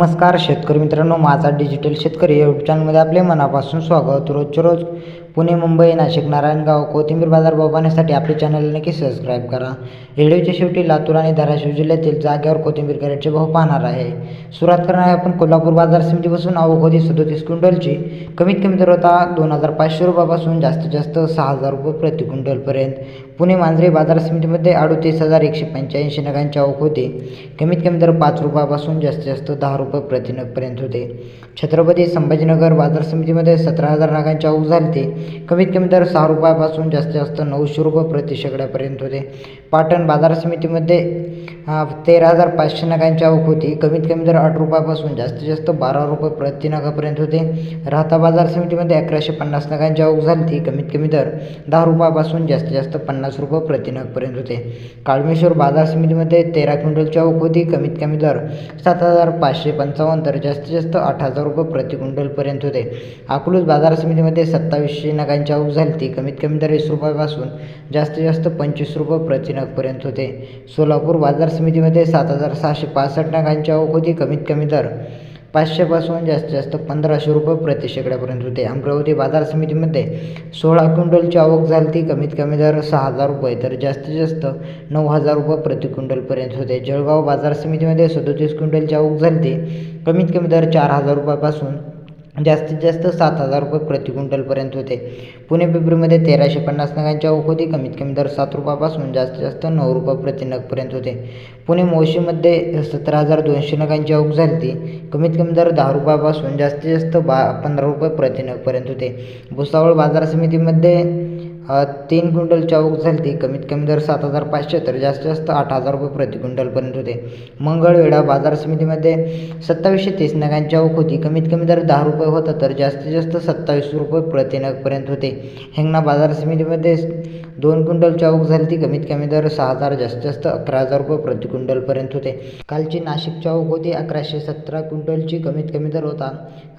नमस्कार शेतकरी मित्रांनो माझा डिजिटल शेतकरी यूट्यूब चॅनलमध्ये आपले मनापासून स्वागत. रोजच्या रोज पुणे मुंबई नाशिक नारायणगाव कोथिंबीर बाजार भाव पाहण्यासाठी आपले चॅनल नक्की सबस्क्राईब करा. व्हिडिओच्या शेवटी लातूर आणि धाराशिव जिल्ह्यातील जागेवर कोथिंबीर कॅरेटचे भाव पाहणार आहे. सुरुवात करणार आहे आपण कोल्हापूर बाजार समितीपासून. आवक होती सदोतीस क्विंटलची. कमीत कमी दर होता दोन हजार पाचशे रुपयापासून जास्तीत जास्त सहा हजार रुपये प्रति क्विंटलपर्यंत. पुणे मांजरे बाजार समितीमध्ये अडतीस हजार एकशे पंच्याऐंशी नगांची आवक होते. कमीत कमी दर पाच रुपयापासून जास्तीत जास्त दहा रुपये प्रति नगपर्यंत होते. छत्रपती संभाजीनगर बाजार समितीमध्ये सतरा हजार नगांची आवक झाली कमीत कमी दर सहा रुपयापासून जास्तीत जास्त नऊशे रुपये प्रति शेकड्यापर्यंत होते. पाटण बाजार समितीमध्ये तेरा हजार पाचशे नगांची आवक होती. कमीत कमी दर आठ रुपयापासून जास्तीत जास्त बारा रुपये प्रति नगापर्यंत होते. राहता बाजार समितीमध्ये अकराशे पन्नास नगांची आवक झाली ती कमीत कमी दर दहा रुपयापासून जास्तीत जास्त पन्नास रुपये प्रति नगपर्यंत होते. काळमेश्वर बाजार समितीमध्ये तेरा क्विंटलची आवक होती. कमीत कमी दर सात हजार पाचशे पंचावन्न तर जास्तीत जास्त आठ हजार रुपये प्रति क्विंटलपर्यंत होते. अकलूज बाजार समितीमध्ये सत्तावीसशे नगांची आवक झाली कमीत कमी दर वीस रुपयापासून जास्तीत जास्त पंचवीस रुपये प्रतिनगपर्यंत होते. सोलापूर बाजार समितीमध्ये सात हजार सहाशे पासष्ट नगांची आवक होती कमीत कमी दर पाचशेपासून जास्तीत जास्त पंधराशे रुपये प्रति शेकड्यापर्यंत होते. अमरावती बाजार समितीमध्ये सोळा क्विंटलची आवक झाली ती कमीत कमी दर सहा हजार रुपये तर जास्तीत जास्त नऊ हजार रुपये प्रति क्विंटलपर्यंत होते. जळगाव बाजार समितीमध्ये सदोतीस क्विंटलची आवक झाली ती कमीत कमी दर चार हजार रुपयापासून जास्तीत जास्त सात हजार रुपये प्रति क्विंटलपर्यंत होते. पुणे पिपरीमध्ये तेराशे पन्नास नगांची ओखोदी होती कमीत कमी दर सात रुपयापासून जास्तीत जास्त नऊ रुपये प्रति नगपर्यंत होते. पुणे मोशीमध्ये सतरा हजार दोनशे नगांची आवक झाली ती कमीत कमी दर दहा रुपयापासून जास्तीत जास्त बा पंधरा रुपये प्रति नगपर्यंत होते. भुसावळ बाजार समितीमध्ये तीन क्विंटल आवक झाली ती कमीत कमी दर सात हजार पाचशे तर जास्तीत जास्त आठ हजार रुपये प्रति क्विंटलपर्यंत होते. मंगळवेढा बाजार समितीमध्ये सत्तावीसशे तीस नगांची आवक होती कमीत कमी दर दहा रुपये होता तर जास्तीत जास्त सत्तावीस रुपये प्रति नगपर्यंत होते. हिंगणा बाजार समितीमध्ये दोन क्विंटलची आवक झाली ती कमीत कमी दर सहा हजार जास्तीत जास्त अकरा हजार रुपये प्रति क्विंटलपर्यंत होते. कालची नाशिकची आवक होती अकराशे सतरा क्विंटलची कमीत कमी दर होता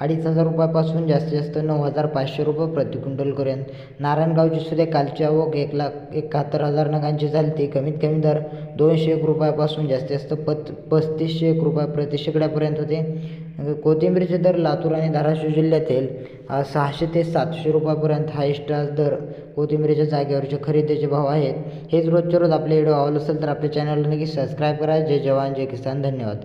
अडीच हजार रुपयापासून जास्तीत जास्त नऊ हजार पाचशे रुपये प्रति क्विंटलपर्यंत. नारायणगावची सुद्धा कालची आवक एक लाख एकाहत्तर हजार नगांची झाली ती कमीत कमी दर दोनशे एक रुपयापासून जास्तीत जास्त पत पस्तीसशे एक रुपये प्रति शेकड्यापर्यंत होते. कोथिंबीरचे दर लातूर आणि धाराशिव जिल्ह्यातील सहाशे ते सातशे रुपयापर्यंत हायस्ट दर कोथिंबीरीच्या जागेवरचे खरेदीचे भाव आहेत. हेच रोजच्या रोज आपले व्हिडिओ आवडत असेल तर आपल्या चॅनलला नक्की सबस्क्राईब करा. जय जवान जय किसान. धन्यवाद.